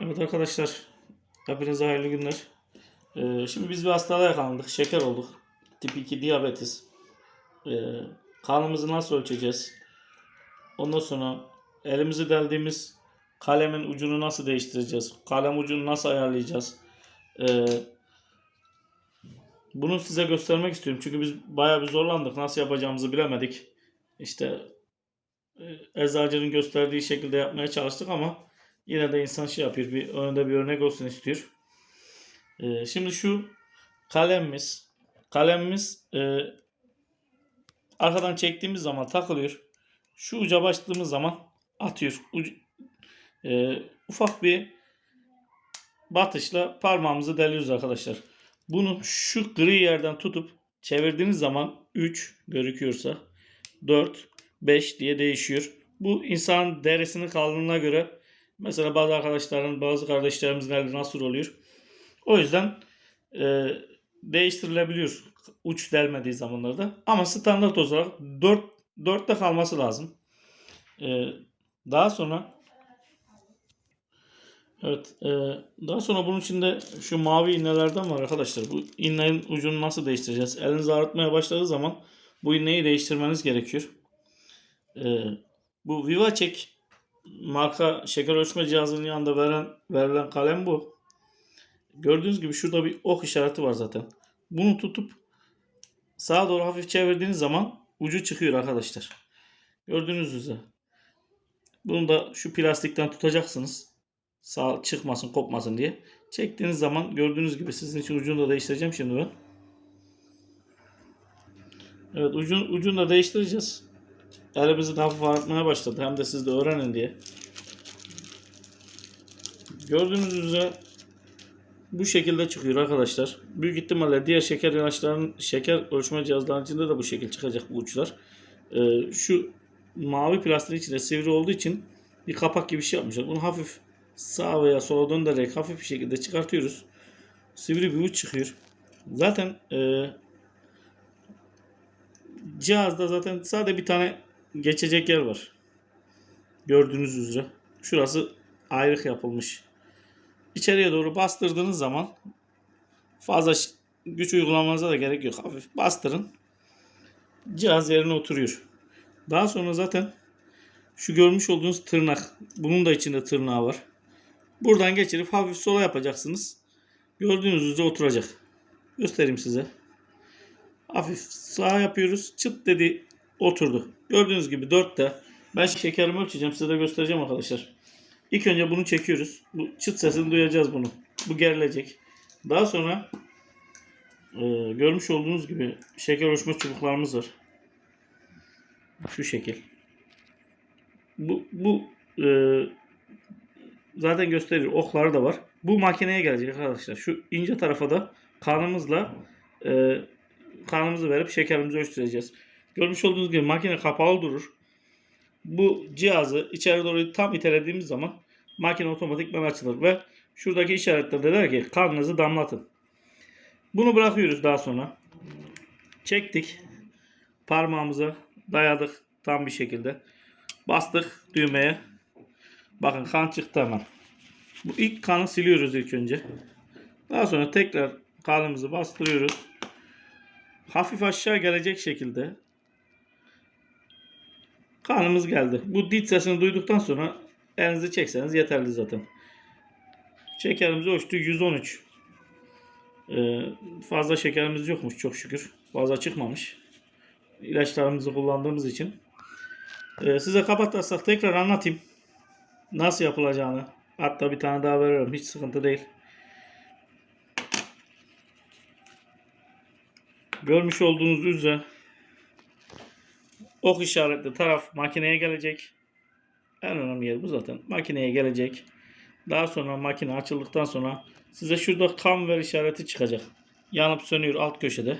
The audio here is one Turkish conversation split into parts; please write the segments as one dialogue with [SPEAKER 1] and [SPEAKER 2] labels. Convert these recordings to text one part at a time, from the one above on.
[SPEAKER 1] Evet arkadaşlar, hepinize hayırlı günler. Ee, şimdi biz bir hastalığa yakalandık, şeker olduk. Tip 2 diyabetes. Ee, kanımızı nasıl ölçeceğiz? Ondan sonra elimizi deldiğimiz kalemin ucunu nasıl değiştireceğiz? Kalem ucunu nasıl ayarlayacağız? Ee, bunu size göstermek istiyorum. Çünkü biz bayağı bir zorlandık. Nasıl yapacağımızı bilemedik. İşte e, eczacının gösterdiği şekilde yapmaya çalıştık ama Yine de insan şey yapıyor. Bir önünde bir örnek olsun istiyor. Ee, şimdi şu kalemimiz kalemimiz e, arkadan çektiğimiz zaman takılıyor. Şu uca bastığımız zaman atıyor. Ucu, e, ufak bir batışla parmağımızı deliyoruz arkadaşlar. Bunu şu gri yerden tutup çevirdiğiniz zaman 3 gözüküyorsa 4, 5 diye değişiyor. Bu insan derisinin kalınlığına göre Mesela bazı arkadaşların, bazı kardeşlerimizin elde nasıl oluyor. O yüzden e, değiştirilebiliyor uç delmediği zamanlarda. Ama standart olarak 4 4'te kalması lazım. E, daha sonra Evet. E, daha sonra bunun içinde şu mavi iğnelerden var arkadaşlar. Bu iğnenin ucunu nasıl değiştireceğiz? Eliniz ağrıtmaya başladığı zaman bu iğneyi değiştirmeniz gerekiyor. E, bu VivaCheck marka şeker ölçme cihazının yanında veren, verilen kalem bu. Gördüğünüz gibi şurada bir ok işareti var zaten. Bunu tutup sağa doğru hafif çevirdiğiniz zaman ucu çıkıyor arkadaşlar. Gördüğünüz üzere. Bunu da şu plastikten tutacaksınız. Sağ çıkmasın, kopmasın diye. Çektiğiniz zaman gördüğünüz gibi sizin için ucunu da değiştireceğim şimdi ben. Evet ucun, ucunu da değiştireceğiz. Elimizi hafif artmaya başladı. Hem de siz de öğrenin diye. Gördüğünüz üzere bu şekilde çıkıyor arkadaşlar. Büyük ihtimalle diğer şeker ilaçlarının şeker ölçme cihazlarının içinde de bu şekil çıkacak bu uçlar. Ee, şu mavi plastiğin içinde sivri olduğu için bir kapak gibi bir şey yapmışlar. Bunu hafif sağa veya sola döndürerek hafif bir şekilde çıkartıyoruz. Sivri bir uç çıkıyor. Zaten e, cihazda zaten sadece bir tane geçecek yer var. Gördüğünüz üzere. Şurası ayrık yapılmış. İçeriye doğru bastırdığınız zaman fazla güç uygulamanıza da gerek yok. Hafif bastırın. Cihaz yerine oturuyor. Daha sonra zaten şu görmüş olduğunuz tırnak. Bunun da içinde tırnağı var. Buradan geçirip hafif sola yapacaksınız. Gördüğünüz üzere oturacak. Göstereyim size. Hafif sağa yapıyoruz. Çıt dedi oturdu. Gördüğünüz gibi 4'te. Ben şekerimi ölçeceğim. Size de göstereceğim arkadaşlar. İlk önce bunu çekiyoruz. Bu çıt sesini duyacağız bunu. Bu gerilecek. Daha sonra e, görmüş olduğunuz gibi şeker ölçme çubuklarımız var. Şu şekil. Bu, bu e, zaten gösteriyor. Okları da var. Bu makineye gelecek arkadaşlar. Şu ince tarafa da kanımızla e, kanımızı verip şekerimizi ölçtüreceğiz. Görmüş olduğunuz gibi makine kapalı durur. Bu cihazı içeri doğru tam itelediğimiz zaman makine otomatikman açılır ve şuradaki işaretlerde der ki kanınızı damlatın. Bunu bırakıyoruz daha sonra. Çektik. Parmağımıza dayadık tam bir şekilde. Bastık düğmeye. Bakın kan çıktı hemen. Bu ilk kanı siliyoruz ilk önce. Daha sonra tekrar kanımızı bastırıyoruz. Hafif aşağı gelecek şekilde Kanımız geldi. Bu dit sesini duyduktan sonra elinizi çekseniz yeterli zaten. Şekerimizi ölçtü 113. Ee, fazla şekerimiz yokmuş çok şükür. Fazla çıkmamış. İlaçlarımızı kullandığımız için. Ee, size kapatarsak tekrar anlatayım. Nasıl yapılacağını. Hatta bir tane daha veriyorum. Hiç sıkıntı değil. Görmüş olduğunuz üzere ok işaretli taraf makineye gelecek. En önemli yer bu zaten. Makineye gelecek. Daha sonra makine açıldıktan sonra size şurada ver işareti çıkacak. Yanıp sönüyor alt köşede.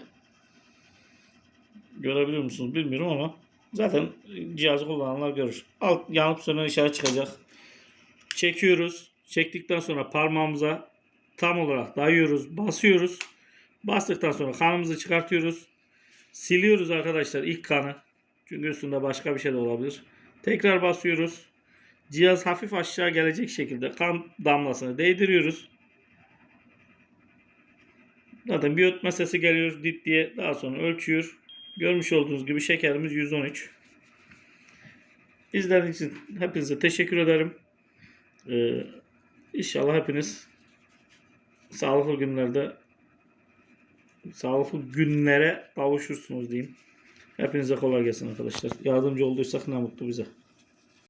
[SPEAKER 1] Görebiliyor musunuz bilmiyorum ama zaten cihazı kullananlar görür. Alt yanıp sönen işaret çıkacak. Çekiyoruz. Çektikten sonra parmağımıza tam olarak dayıyoruz, basıyoruz. Bastıktan sonra kanımızı çıkartıyoruz. Siliyoruz arkadaşlar ilk kanı. Çünkü üstünde başka bir şey de olabilir. Tekrar basıyoruz. Cihaz hafif aşağı gelecek şekilde kan damlasını değdiriyoruz. Zaten bir ötme sesi geliyor dit diye daha sonra ölçüyor. Görmüş olduğunuz gibi şekerimiz 113. İzlediğiniz için hepinize teşekkür ederim. Ee, inşallah hepiniz sağlıklı günlerde sağlıklı günlere kavuşursunuz diyeyim. Hepinize kolay gelsin arkadaşlar. Yardımcı olduysak ne mutlu bize.